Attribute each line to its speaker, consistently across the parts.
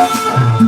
Speaker 1: Oh,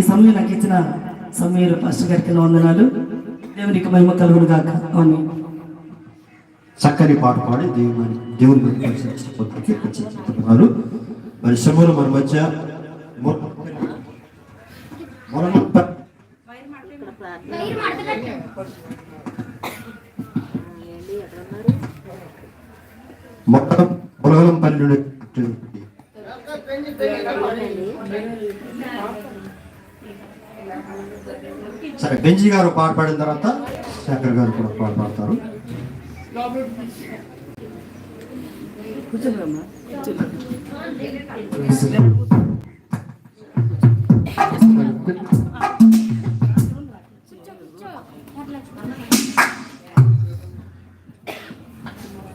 Speaker 1: ఈ సమయం నాకు ఇచ్చిన సమీర్ పాస్టర్ గారికి వందనాలు. దేవునికి మహిమ కలుగును గాక. అవును
Speaker 2: చక్కని పాట పాడి దేవుని దేవుని చెప్తున్నారు మరి శములు మన మధ్య మొత్తం మొలగలం పల్లి సరే బెంజి గారు పాట పాడిన తర్వాత శంకర్ గారు కూడా పాట పాడతారు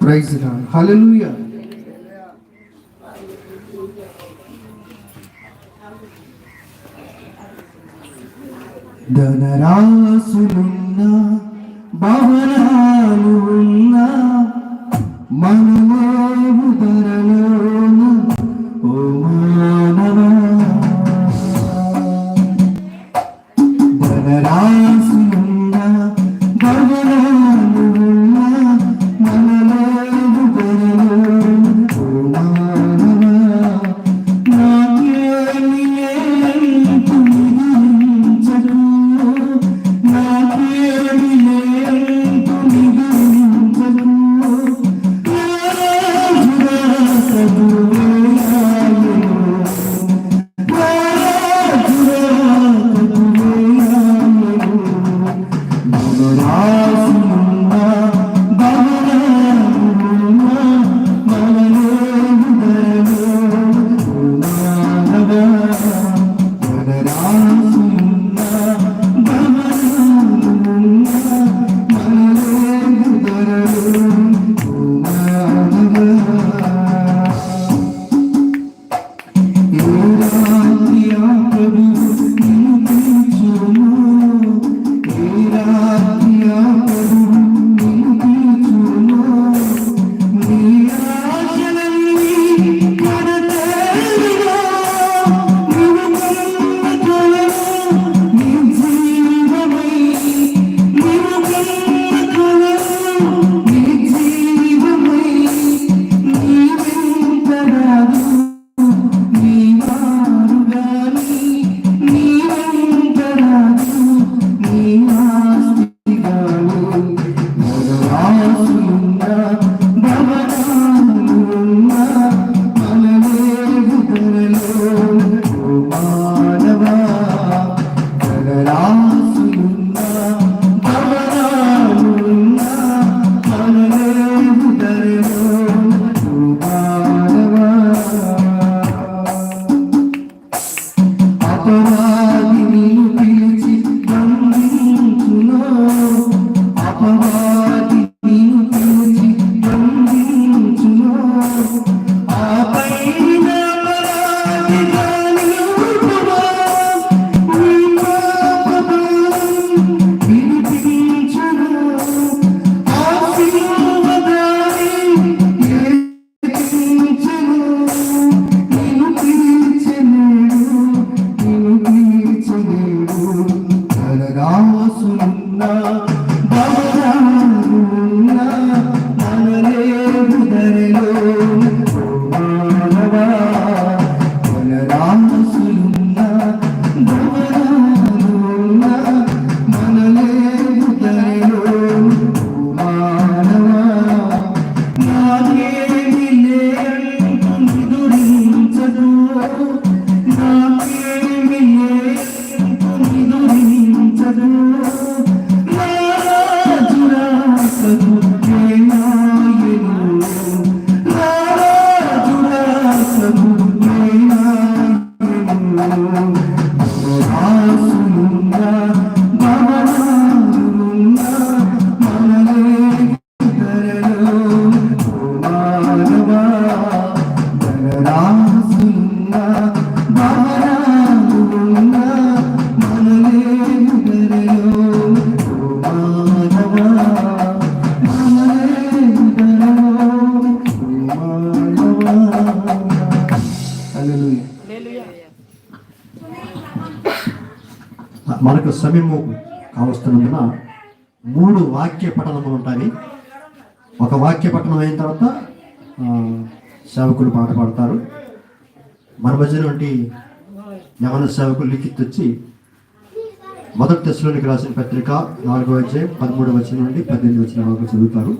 Speaker 3: ప్రైజ్ లార్డ్ ధనరాసులున్న భవనాలు ఉన్నా మనము
Speaker 2: యొక్క సమయము కావస్తున్నందున మూడు వాక్య పఠనములు ఉంటాయి. ఒక వాక్య పఠనం అయిన తర్వాత సేవకులు పాట పాడతారు. మన వంటి యవన సేవకులు లిఖిత్ వచ్చి మొదటి దశలోనికి రాసిన పత్రిక నాలుగో వచ్చే పదమూడు వచ్చిన నుండి పద్దెనిమిది వచ్చిన వరకు చదువుతారు.